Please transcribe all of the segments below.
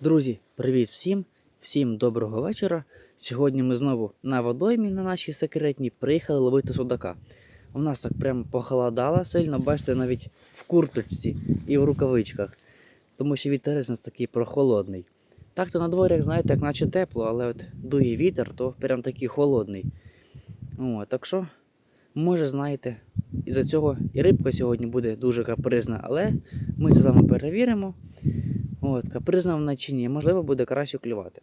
Друзі, привіт всім! Всім доброго вечора. Сьогодні ми знову на водоймі на нашій секретній приїхали ловити судака. У нас так прям похолодало сильно, бачите, навіть в курточці і в рукавичках, тому що вітерець у нас такий прохолодний. Так то на дворі, як знаєте, як наче тепло, але от дує вітер, то прям такий холодний. О, так що, може, знаєте, із-за цього і рибка сьогодні буде дуже капризна, але ми це з вами перевіримо. От, капризна вона чи ні, можливо, буде краще клювати.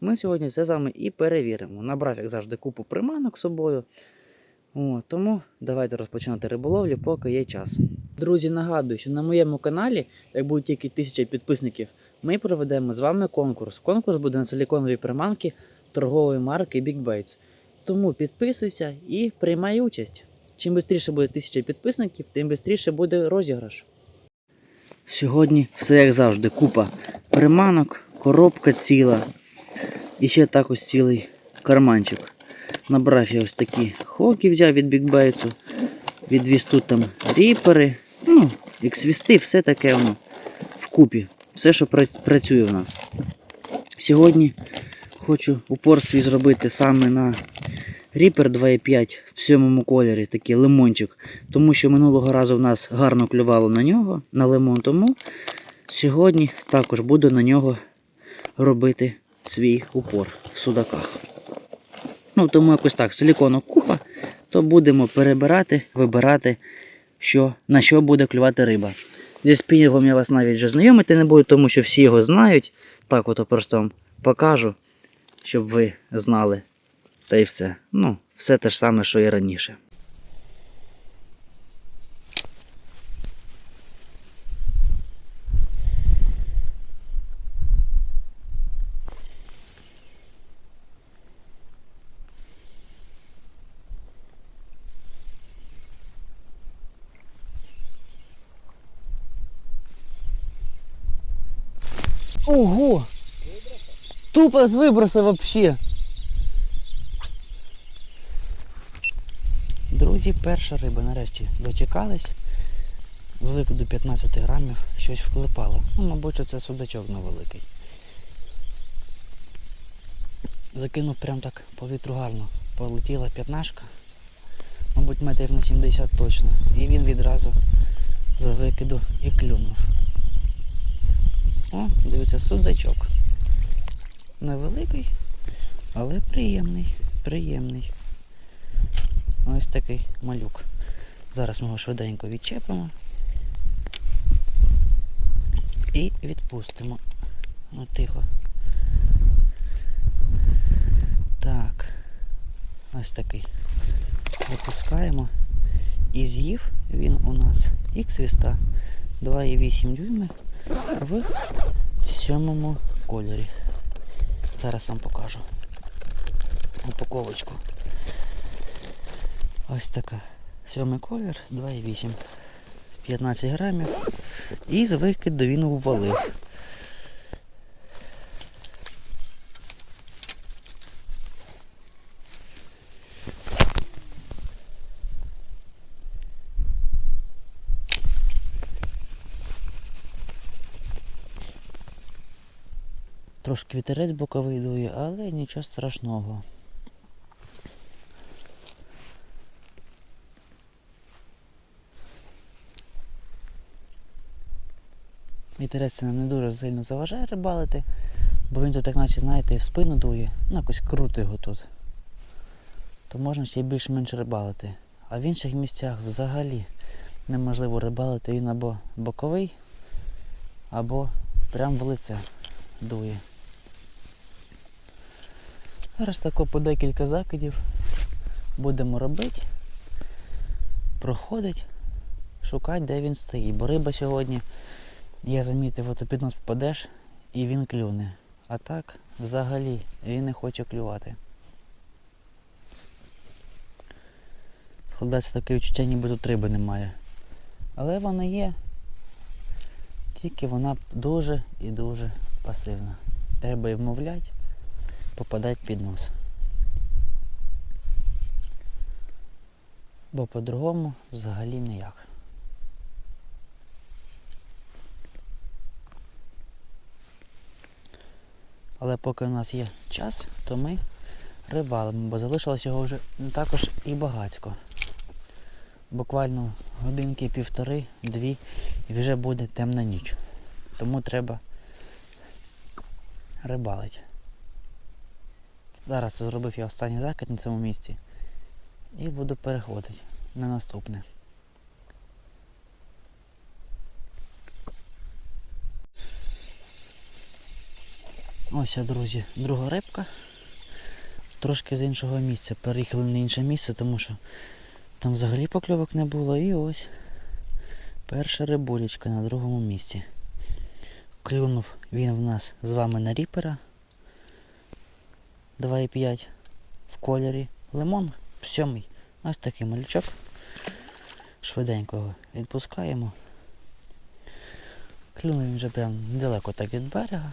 Ми сьогодні це з вами і перевіримо. Набрав, як завжди, купу приманок з собою. От, тому давайте розпочинати риболовлю, поки є час. Друзі, нагадую, що на моєму каналі, як буде тільки 1000 підписників, ми проведемо з вами конкурс. Конкурс буде на силіконові приманки торгової марки Big Baits. Тому підписуйся і приймай участь. Чим швидше буде 1000 підписників, тим швидше буде розіграш. Сьогодні все як завжди. Купа приманок, коробка ціла. І ще так ось цілий карманчик. Набрав я ось такі хоки взяв від бікбейтсу. Відвіз тут там ріпери. Ну, як свісти, все таке воно вкупі. Все, що працює в нас. Сьогодні хочу упор свій зробити саме на Ріпер 2,5 в сьомому кольорі, такий лимончик. Тому що минулого разу в нас гарно клювало на нього, на лимон. Тому сьогодні також буду на нього робити свій упор в судаках. Ну, тому якось так, силікону купа, то будемо перебирати, вибирати, що, на що буде клювати риба. Зі спінінгом я вас навіть вже знайомити не буду, тому що всі його знають. Так от просто вам покажу, щоб ви знали. Та й все. Ну, все те ж саме, що і раніше. Ого! Тупо з виброса вообще. Друзі, перша риба нарешті дочекались. Звик до 15 грамів, щось вклепало. Ну, мабуть, це судачок невеликий. Закинув прям так по вітру гарно. Полетіла п'ятнашка. Мабуть, метрів на 70 точно. І він відразу за викиду і клюнув. О, дивіться, судачок. Невеликий, але приємний, приємний. Ось такий малюк. Зараз ми його швиденько відчепимо і відпустимо. Ну, тихо. Так. Ось такий. Випускаємо. І з'їв він у нас х віста 2,8 дюйми в сьомому кольорі. Зараз вам покажу упаковочку. Ось така. Сьомий колір, 2,8. 15 грамів. І з викиду він ввалив. Трошки вітерець боковий дує, але нічого страшного. Вітерець нам не дуже сильно заважає рибалити, бо він тут, так наче, знаєте, і в спину дує, ну якось круто його тут. То можна ще й більш-менш рибалити. А в інших місцях взагалі неможливо рибалити, він або боковий, або прям в лице дує. Зараз тако по декілька закидів будемо робити, проходить, шукати, де він стоїть. Бо риба сьогодні я замітив, от під нос попадеш і він клюне. А так, взагалі, він не хоче клювати. Складається таке відчуття, ніби тут риби немає. Але вона є. Тільки вона дуже і дуже пасивна. Треба її вмовляти, попадати під нос. Бо по-другому взагалі ніяк. Але поки у нас є час, то ми рибалимо, бо залишилось його вже також і багацько. Буквально годинки півтори, дві, і вже буде темна ніч. Тому треба рибалити. Зараз зробив я останній закид на цьому місці і буду переходити на наступне. Ось, друзі, друга рибка. Трошки з іншого місця. Переїхали на інше місце, тому що там взагалі покльовок не було. І ось перша рибулечка на другому місці. Клюнув він в нас з вами на ріпера 2,5 в кольорі. Лимон сьомий. Ось такий малючок. Швиденько його відпускаємо. Клюнув він вже прям недалеко так від берега.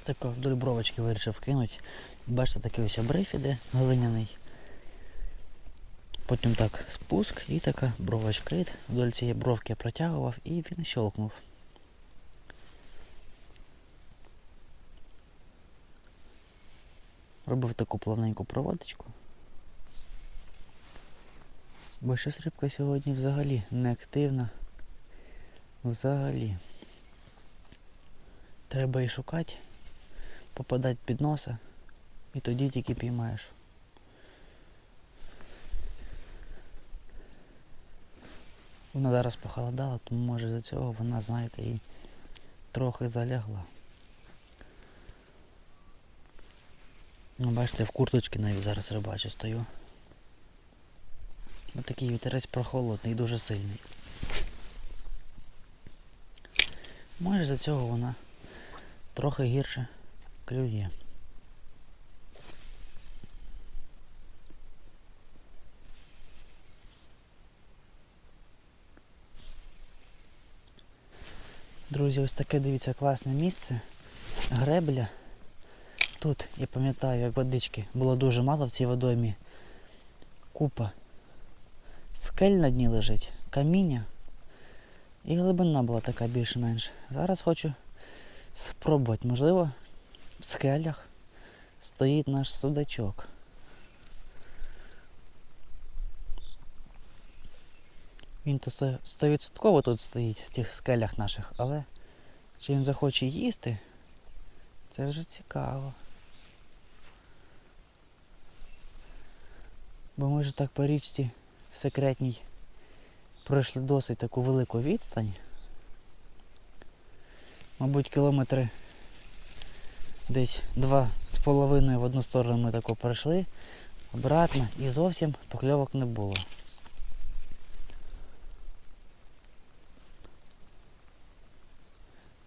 Ось тако вдоль бровочки вирішив кинути. Бачите, такий ось обрив іде глиняний. Потім так спуск і така бровочка. І вдоль цієї бровки я протягував і він щелкнув. Робив таку плавненьку проводочку. Бо щось рибка сьогодні взагалі не активна. Взагалі. Треба і шукати, попадати під носа і тоді тільки піймаєш. Вона зараз похолодала, тому може за цього вона, знаєте, і трохи залягла. Ну, бачите, в курточці навіть зараз рибачу стою. Ось такий вітерець прохолодний, дуже сильний. Може за цього вона трохи гірше клює. Друзі, ось таке дивіться класне місце. Гребля. Тут, я пам'ятаю, як водички було дуже мало в цій водоймі. Купа. Скель на дні лежить, каміння. І глибина була така більш-менш. Зараз хочу спробувати. Можливо, в скелях стоїть наш судачок. Він то сто- стовідсотково тут стоїть в цих скелях наших, але чи він захоче їсти, це вже цікаво. Бо ми вже так по річці секретній пройшли досить таку велику відстань. Мабуть, кілометри десь два з половиною в одну сторону ми тако пройшли, обратно і зовсім покльовок не було.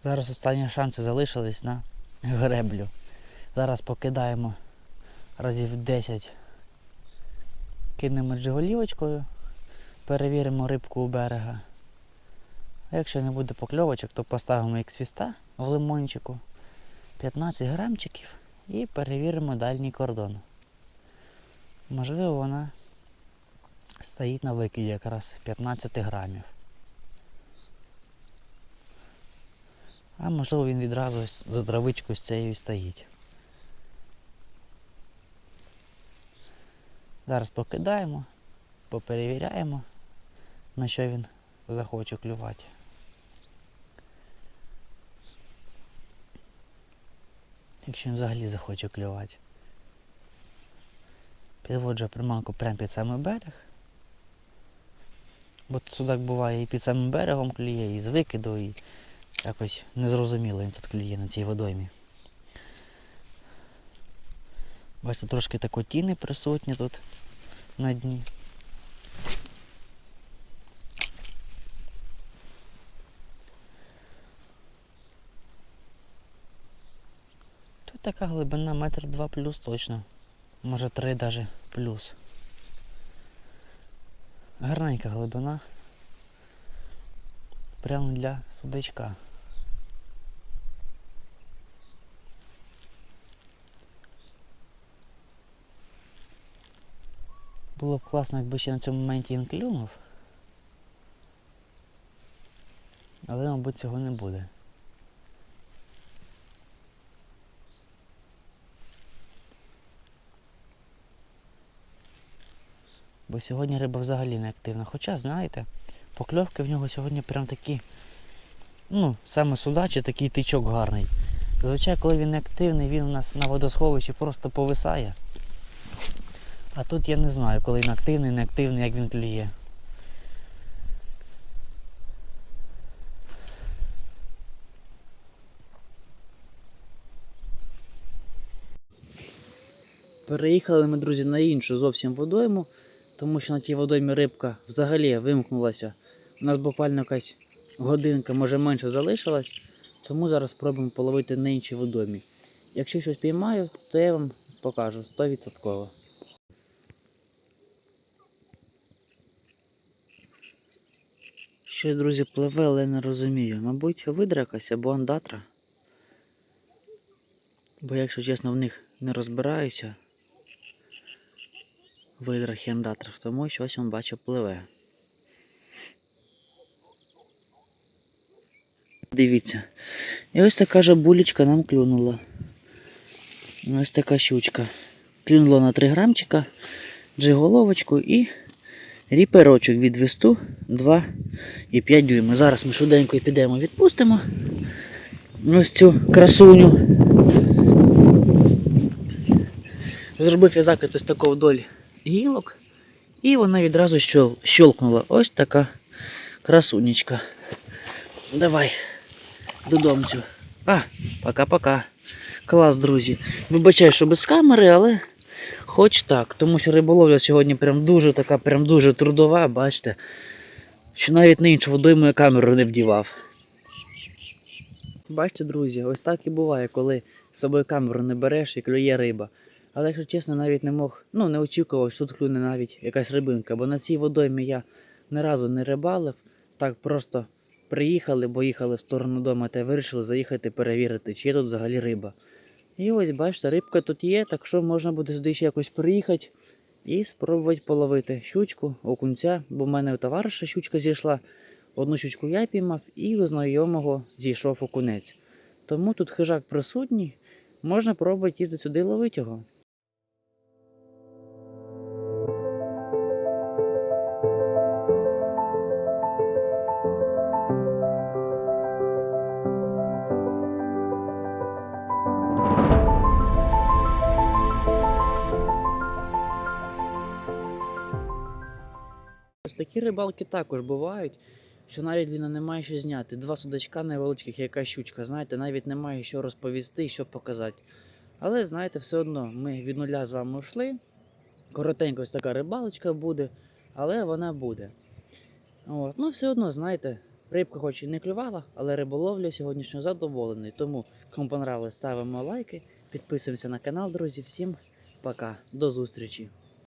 Зараз останні шанси залишились на греблю. Зараз покидаємо разів 10. Кинемо джиголівочкою, перевіримо рибку у берега. Якщо не буде покльовочок, то поставимо як свіста в лимончику 15 грамчиків і перевіримо дальній кордон. Можливо, вона стоїть на викиді якраз 15 грамів. А можливо він відразу за травичкою з цією стоїть. Зараз покидаємо, поперевіряємо, на що він захоче клювати. Якщо він взагалі захоче клювати. Підводжу приманку прямо під самий берег. Бо тут судак буває і під самим берегом клює, і з викиду, і якось незрозуміло він тут клює на цій водоймі. Бачите, трошки тако тіни присутні тут на дні. Така глибина метр два плюс точно. Може три даже плюс. Гарненька глибина. Прямо для судачка. Було б класно, якби ще на цьому моменті він клюнув. Але, мабуть, цього не буде. Бо сьогодні риба взагалі не активна. Хоча, знаєте, покльовки в нього сьогодні прям такі. Ну, саме судачі, такий тичок гарний. Зазвичай, коли він не активний, він у нас на водосховищі просто повисає. А тут я не знаю, коли він активний, не активний, як він клює. Переїхали ми, друзі, на іншу зовсім водойму, тому що на тій водоймі рибка взагалі вимкнулася. У нас буквально якась годинка, може менше залишилась, тому зараз спробуємо половити на іншій водоймі. Якщо щось піймаю, то я вам покажу 100%. Щось, друзі, пливе, але не розумію. Мабуть, видра якась або андатра. Бо, якщо чесно, в них не розбираюся. В видрах і андатрах, тому щось он бачу пливе. Дивіться. І ось така жабулечка нам клюнула. Ось така щучка. Клюнула на 3 грамчика, джиголовочку і ріперочок від весту 2,5 дюйма. Зараз ми швиденько підемо відпустимо. Ось цю красуню. Зробив я закид ось такого вдоль гілок. І вона відразу щол- щолкнула. Ось така красунечка. Давай додомцю. А, пока-пока. Клас, друзі. Вибачаю, що без камери, але хоч так. Тому що риболовля сьогодні прям дуже така, прям дуже трудова, бачите. Що навіть на іншу водойму я камеру не вдівав. Бачите, друзі, ось так і буває, коли з собою камеру не береш і клює риба. Але якщо чесно, навіть не мог, ну не очікував, що тут клюне навіть якась рибинка, бо на цій водоймі я ні разу не рибалив, так просто приїхали, бо їхали в сторону дому та вирішили заїхати перевірити, чи є тут взагалі риба. І ось бачите, рибка тут є, так що можна буде сюди ще якось приїхати і спробувати половити щучку, окунця, бо в мене у товариша щучка зійшла. Одну щучку я піймав і у знайомого зійшов окунець. Тому тут хижак присутній, можна пробувати їздити сюди ловити його. Такі рибалки також бувають, що навіть він немає що зняти. Два судачка невеличких, яка щучка, знаєте, навіть немає що розповісти що показати. Але знаєте, все одно ми від нуля з вами йшли. Коротенько ось така рибалочка буде, але вона буде. От. Ну, все одно, знаєте, рибка хоч і не клювала, але риболовля сьогоднішньо задоволений. Тому, кому понравилось, ставимо лайки, підписуємося на канал, друзі. Всім пока, до зустрічі!